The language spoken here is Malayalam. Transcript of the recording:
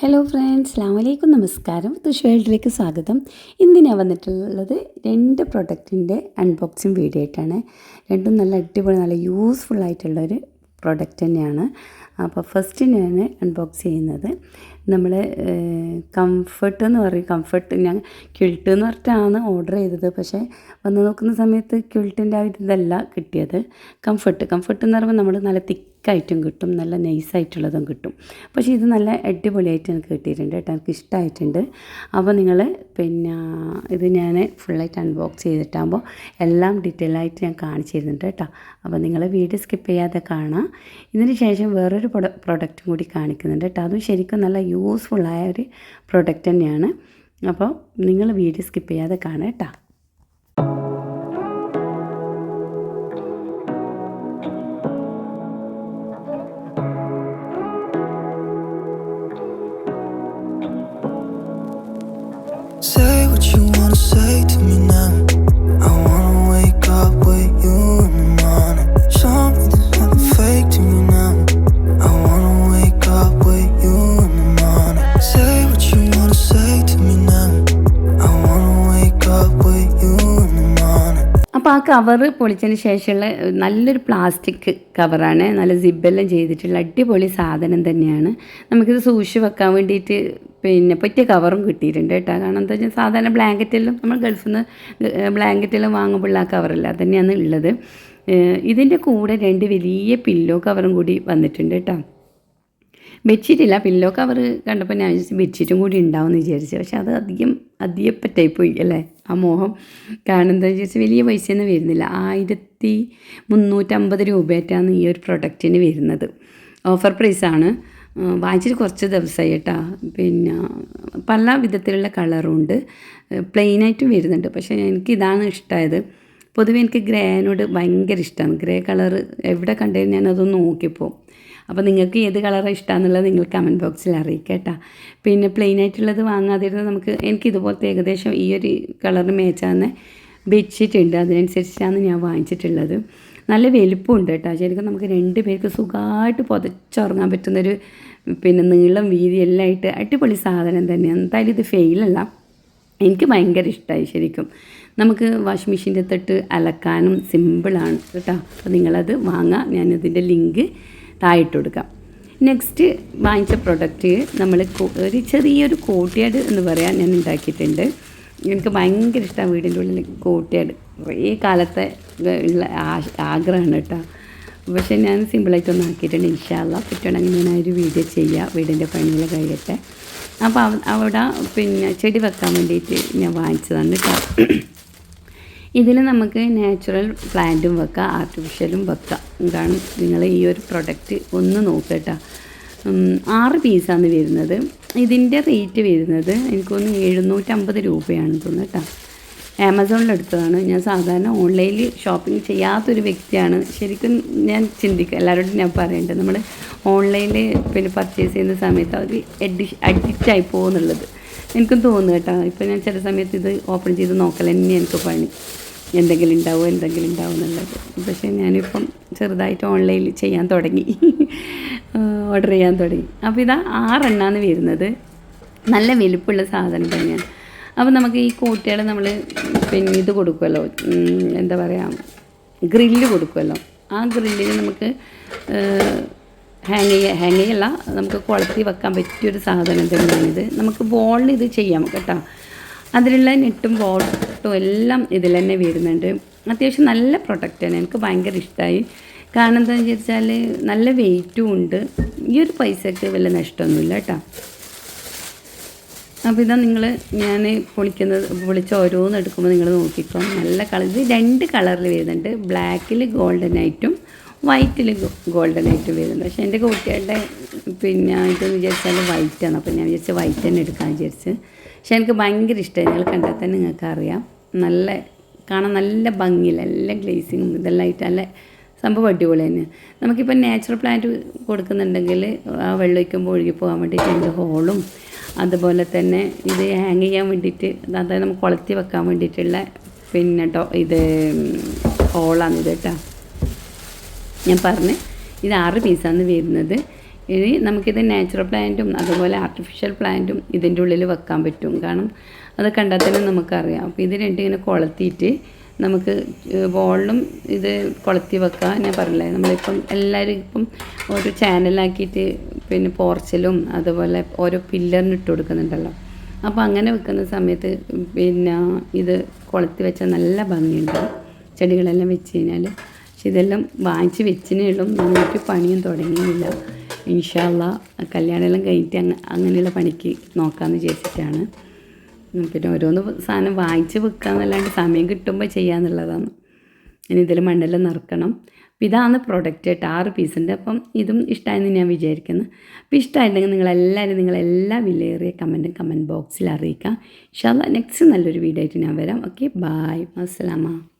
ഹലോ ഫ്രണ്ട്സ് അസ്ലാമലൈക്കും നമസ്കാരം. തൃശ് വേൾഡിലേക്ക് സ്വാഗതം. ഇന്ന് ഞാൻ വന്നിട്ടുള്ളത് രണ്ട് പ്രൊഡക്റ്റിന്റെ അൺബോക്സിങ് വീഡിയോ ആയിട്ടാണ്. രണ്ടും നല്ല അടിപൊളി നല്ല യൂസ്ഫുൾ ആയിട്ടുള്ളൊരു പ്രൊഡക്റ്റ് തന്നെയാണ്. അപ്പോൾ ഫസ്റ്റ് ഞാൻ അൺബോക്സ് ചെയ്യുന്നത് നമ്മൾ കംഫർട്ട് എന്ന് പറയും. കംഫർട്ട് ഞാൻ ക്യുൾട്ട് എന്ന് പറഞ്ഞിട്ടാണ് ഓർഡർ ചെയ്തത്. പക്ഷേ വന്ന് നോക്കുന്ന സമയത്ത് ക്യുൾട്ടിന്റെ ആ ഇതല്ല കിട്ടിയത്. കംഫർട്ട് കംഫർട്ട് എന്ന് പറയുമ്പോൾ നമ്മൾ നല്ല തിക്കായിട്ടും കിട്ടും നല്ല നൈസായിട്ടുള്ളതും കിട്ടും. പക്ഷേ ഇത് നല്ല അടിപൊളിയായിട്ട് എനിക്ക് കിട്ടിയിട്ടുണ്ട് കേട്ടോ എനിക്ക് ഇഷ്ടമായിട്ടുണ്ട്. അപ്പോൾ നിങ്ങൾ പിന്നെ ഇത് ഞാൻ ഫുള്ളായിട്ട് അൺബോക്സ് ചെയ്തിട്ടാകുമ്പോൾ എല്ലാം ഡീറ്റെയിൽ ആയിട്ട് ഞാൻ കാണിച്ചു തരുന്നുണ്ട് കേട്ടോ. അപ്പോൾ നിങ്ങൾ വീഡിയോ സ്കിപ്പ് ചെയ്യാതെ കാണാം ഇതിന് ശേഷം വേറൊരു പ്രൊഡക്റ്റും കൂടി കാണിക്കുന്നുണ്ട് കേട്ടോ. അതും ശരിക്കും നല്ല യൂസ്ഫുള്ളായ ഒരു പ്രൊഡക്റ്റ് തന്നെയാണ്. അപ്പോൾ നിങ്ങൾ വീഡിയോ സ്കിപ്പ് ചെയ്യാതെ കാണാം കേട്ടോ. ആ കവറ് പൊളിച്ചതിന് ശേഷമുള്ള നല്ലൊരു പ്ലാസ്റ്റിക് കവറാണ് നല്ല സിബെല്ലാം ചെയ്തിട്ടുള്ള അടിപൊളി സാധനം തന്നെയാണ്. നമുക്കിത് സൂക്ഷിച്ച് വെക്കാൻ വേണ്ടിയിട്ട് പിന്നെ പറ്റിയ കവറും കിട്ടിയിട്ടുണ്ട് കേട്ടോ. കാരണം എന്താ വെച്ചാൽ സാധാരണ ബ്ലാങ്കറ്റെല്ലാം നമ്മൾ ഗൾഫിൽ നിന്ന് ബ്ലാങ്കറ്റെല്ലാം വാങ്ങുമ്പോൾ ആ കവറല്ല തന്നെയാണ് ഉള്ളത്. ഇതിന്റെ കൂടെ രണ്ട് വലിയ പില്ലോ കവറും കൂടി വന്നിട്ടുണ്ട് കേട്ടോ. ബെഡ്ഷീറ്റില്ല പില്ലോ കവർ കണ്ടപ്പോൾ ഞാൻ ബെഡ്ഷീറ്റും കൂടി ഉണ്ടാവും എന്ന് വിചാരിച്ചു. പക്ഷെ അത് അധികം അധികപ്പറ്റായി പോയി അല്ലേ? ആ മോഹം കാരണം എന്താണെന്ന് വിചാരിച്ച് വലിയ പൈസയൊന്നും വരുന്നില്ല. ആയിരത്തി മുന്നൂറ്റമ്പത് രൂപയായിട്ടാണ് ഈ ഒരു പ്രൊഡക്റ്റിന് വരുന്നത്. ഓഫർ പ്രൈസാണ് വാങ്ങിച്ചിട്ട് കുറച്ച് ദിവസമായി കേട്ടോ. പിന്നെ പല വിധത്തിലുള്ള കളറും ഉണ്ട്. പ്ലെയിനായിട്ടും വരുന്നുണ്ട്. പക്ഷേ എനിക്ക് ഇതാണ് ഇഷ്ടമായത് പൊതുവെ എനിക്ക് ഗ്രേനോട് ഭയങ്കര ഇഷ്ടമാണ് ഗ്രേ കളർ എവിടെ കണ്ടാലും ഞാനതൊന്ന് നോക്കിപ്പോവും അപ്പോൾ നിങ്ങൾക്ക് ഏത് കളറാണ് ഇഷ്ടമാണെന്നുള്ളത് നിങ്ങൾ കമന്റ് ബോക്സിൽ അറിയിക്കുക കേട്ടോ. പിന്നെ പ്ലെയിൻ ആയിട്ടുള്ളത് വാങ്ങാതിരുന്നത് നമുക്ക് എനിക്ക് ഇതുപോലത്തെ ഏകദേശം ഈ ഒരു കളറിന് മേച്ചാന്ന് ഉണ്ട്. അതിനനുസരിച്ചാണ് ഞാൻ വാങ്ങിച്ചിട്ടുള്ളത്. നല്ല വലുപ്പമുണ്ട് കേട്ടോ. ശരിക്കും നമുക്ക് രണ്ട് പേർക്ക് സുഖമായിട്ട് പുതച്ചുറങ്ങാൻ പറ്റുന്നൊരു പിന്നെ നീളം വീതി എല്ലാം ആയിട്ട് അടിപൊളി സാധനം തന്നെയാണ് എന്തായാലും ഇത് ഫെയിലല്ല എനിക്ക് ഭയങ്കര ഇഷ്ടമായി ശരിക്കും. നമുക്ക് വാഷിംഗ് മെഷീന്റെ തൊട്ട് അലക്കാനും സിമ്പിളാണ് കേട്ടോ. അപ്പോൾ നിങ്ങളത് വാങ്ങാം. ഞാനതിന്റെ ലിങ്ക് താഴിട്ട് കൊടുക്കാം നെക്സ്റ്റ് വാങ്ങിച്ച പ്രൊഡക്റ്റ് നമ്മൾ ഒരു ചെറിയൊരു കോട്ടിയാട് എന്ന് പറയാൻ ഞാൻ ഉണ്ടാക്കിയിട്ടുണ്ട്. എനിക്ക് ഭയങ്കര ഇഷ്ടമാണ് വീടിന്റെ ഉള്ളിൽ കോട്ടിയാട്. കുറേ കാലത്തെ ഉള്ള ആഗ്രഹമാണ് കേട്ടോ. പക്ഷേ ഞാൻ സിമ്പിളായിട്ടൊന്ന് ആക്കിയിട്ടുണ്ട് ഇൻഷാല്ല പറ്റുകയാണെങ്കിൽ ഞാൻ ആ ഒരു വീഡിയോ ചെയ്യാം വീടിന്റെ പണിയിൽ കഴിയട്ടെ. അപ്പോൾ അവ- അവിടെ പിന്നെ ചെടി വെക്കാൻ വേണ്ടിയിട്ട് ഞാൻ വാങ്ങിച്ചതാണ് കേട്ടോ. ഇതിൽ നമുക്ക് നാച്ചുറൽ പ്ലാന്റും വെക്കാം ആർട്ടിഫിഷ്യലും വെക്കാം. കാരണം നിങ്ങൾ ഈ ഒരു പ്രൊഡക്റ്റ് ഒന്ന് നോക്കട്ടോ. ആറ് പീസാണ് വരുന്നത്. ഇതിന്റെ റേറ്റ് വരുന്നത് എനിക്കൊന്ന് എഴുന്നൂറ്റമ്പത് രൂപയാണ് തോന്നുന്നു കേട്ടോ. ആമസോണിൽ എടുത്തതാണ്. ഞാൻ സാധാരണ ഓൺലൈനിൽ ഷോപ്പിംഗ് ചെയ്യാത്തൊരു വ്യക്തിയാണ്. ശരിക്കും ഞാൻ ചിന്തിക്കുക എല്ലാവരോടും ഞാൻ പറയേണ്ടത് നമ്മൾ ഓൺലൈനിൽ പിന്നെ പർച്ചേസ് ചെയ്യുന്ന സമയത്ത് അവർ അഡി അഡിക്റ്റ് ആയി പോകുന്നുള്ളത്. എനിക്കും തോന്നുന്നു കേട്ടോ. ഇപ്പോൾ ഞാൻ ചില സമയത്ത് ഇത് ഓപ്പൺ ചെയ്ത് നോക്കൽ തന്നെ എനിക്ക് പണി. എന്തെങ്കിലും ഉണ്ടാവും എന്തെങ്കിലും ഉണ്ടാവും എന്നുള്ളത്. പക്ഷേ ഞാനിപ്പം ചെറുതായിട്ട് ഓൺലൈനിൽ ചെയ്യാൻ തുടങ്ങി. ഓർഡർ ചെയ്യാൻ തുടങ്ങി. അപ്പോൾ ഇതാ ആറെണ്ണാന്ന് വരുന്നത്. നല്ല വലുപ്പുള്ള സാധനം തന്നെയാണ്. അപ്പോൾ നമുക്ക് ഈ കൂട്ടികൾ നമ്മൾ പിന്നെ ഇത് കൊടുക്കുമല്ലോ എന്താ പറയുക ഗ്രില്ല് കൊടുക്കുമല്ലോ ആ ഗ്രില്ലിന് നമുക്ക് ഹാങ് ചെയ്യ ഹാങ് ചെയ്യല്ല നമുക്ക് കുളത്തി വെക്കാൻ പറ്റിയൊരു സാധനം തന്നെയാണിത്. നമുക്ക് ബോളിൽ ഇത് ചെയ്യാം കേട്ടോ. അതിലുള്ള നെട്ടും ബോട്ടും എല്ലാം ഇതിൽ തന്നെ വരുന്നുണ്ട്. അത്യാവശ്യം നല്ല പ്രൊഡക്റ്റാണ് എനിക്ക് ഭയങ്കര ഇഷ്ടമായി കാരണം എന്താണെന്ന് വെച്ചാൽ നല്ല വെയിറ്റും ഉണ്ട്. ഈ ഒരു പൈസക്ക് വലിയ നഷ്ടമൊന്നുമില്ല കേട്ടോ. അപ്പോൾ ഇതാ നിങ്ങൾ ഞാൻ പൊളിക്കുന്നത് പൊളിച്ച ഓരോന്ന് എടുക്കുമ്പോൾ നിങ്ങൾ നോക്കിക്കോ. നല്ല കളർ. ഇത് രണ്ട് കളറിൽ വരുന്നുണ്ട്. ബ്ലാക്കിൽ ഗോൾഡൻ ആയിട്ടും വൈറ്റിൽ ഗോൾഡൻ ആയിട്ടും വരുന്നുണ്ട്. പക്ഷേ എന്റെ കുട്ടികളുടെ പിന്നെ ഇതെന്ന് വിചാരിച്ചാൽ വൈറ്റാണ്. അപ്പോൾ ഞാൻ വിചാരിച്ച വൈറ്റ് തന്നെ എടുക്കാൻ വിചാരിച്ച്. പക്ഷേ എനിക്ക് ഭയങ്കര ഇഷ്ടമായി നിങ്ങൾ കണ്ടാൽ തന്നെ നിങ്ങൾക്ക് അറിയാം നല്ല കാണാൻ നല്ല ഭംഗിയില്ല. നല്ല ഗ്ലേസിങ്ങും ഇതെല്ലാം ആയിട്ട് നല്ല സംഭവം അടിപൊളി തന്നെ. നമുക്കിപ്പോൾ നാച്ചുറൽ പ്ലാന്റ് കൊടുക്കുന്നുണ്ടെങ്കിൽ ആ വെള്ളം വയ്ക്കുമ്പോൾ ഒഴുകി പോകാൻ വേണ്ടിയിട്ട് അതിന്റെ ഹോളും അതുപോലെ തന്നെ ഇത് ഹാങ് ചെയ്യാൻ വേണ്ടിയിട്ട് അതായത് നമുക്ക് കൊളത്തി വെക്കാൻ വേണ്ടിയിട്ടുള്ള പിന്നെ ടോ ഇത് ഹോളാണ് ഇത് കേട്ടോ ഞാൻ പറഞ്ഞ് ഇത് ആറ് പീസാണ് വരുന്നത്. ഇനി നമുക്കിത് നാച്ചുറൽ പ്ലാന്റും അതുപോലെ ആർട്ടിഫിഷ്യൽ പ്ലാന്റും ഇതിന്റെ ഉള്ളിൽ വെക്കാൻ പറ്റും. കാരണം അത് കണ്ടാൽ തന്നെ നമുക്കറിയാം. അപ്പോൾ ഇത് രണ്ടും ഇങ്ങനെ കൊളത്തിയിട്ട് നമുക്ക് വോളിലും ഇത് കൊളത്തി വെക്കാം ഞാൻ പറഞ്ഞില്ലേ? നമ്മളിപ്പം എല്ലാവരും ഇപ്പം ഒരു ചാനലാക്കിയിട്ട് പിന്നെ പോർച്ചലും അതുപോലെ ഓരോ പില്ലറിന് ഇട്ട് കൊടുക്കുന്നുണ്ടല്ലോ. അപ്പോൾ അങ്ങനെ വെക്കുന്ന സമയത്ത് പിന്നെ ഇത് കൊളത്തി വെച്ചാൽ നല്ല ഭംഗിയുണ്ട്. ചെടികളെല്ലാം വെച്ച് കഴിഞ്ഞാൽ പക്ഷെ ഇതെല്ലാം വാങ്ങിച്ച് വെച്ചിനേ ഉള്ളൂ. പണിയും തുടങ്ങിയില്ല. ഇൻഷാല്ല കല്യാണമെല്ലാം കഴിഞ്ഞിട്ട് അങ്ങനെയുള്ള പണിക്ക് നോക്കാമെന്ന് വിചാരിച്ചിട്ടാണ്. പിന്നെ ഓരോന്ന് സാധനം വാങ്ങിച്ച് വെക്കാന്നല്ലാണ്ട് സമയം കിട്ടുമ്പോൾ ചെയ്യാന്നുള്ളതാണ്. ഇനി ഇതിൽ മണ്ണെല്ലാം നിറക്കണം. അപ്പം ഇതാണ് പ്രൊഡക്റ്റ് കേട്ടോ ആറ് പീസിന്റെ അപ്പം ഇതും ഇഷ്ടമായെന്ന് ഞാൻ വിചാരിക്കുന്നു. അപ്പോൾ ഇഷ്ടമായിട്ടുണ്ടെങ്കിൽ നിങ്ങളെല്ലാവരും നിങ്ങളെല്ലാ വിലയേറിയ കമന്റും കമന്റ് ബോക്സിൽ അറിയിക്കാം. ഇൻഷാല്ല നെക്സ്റ്റ് നല്ലൊരു വീഡിയോ ആയിട്ട് ഞാൻ വരാം. Okay bye അസ്സലാമ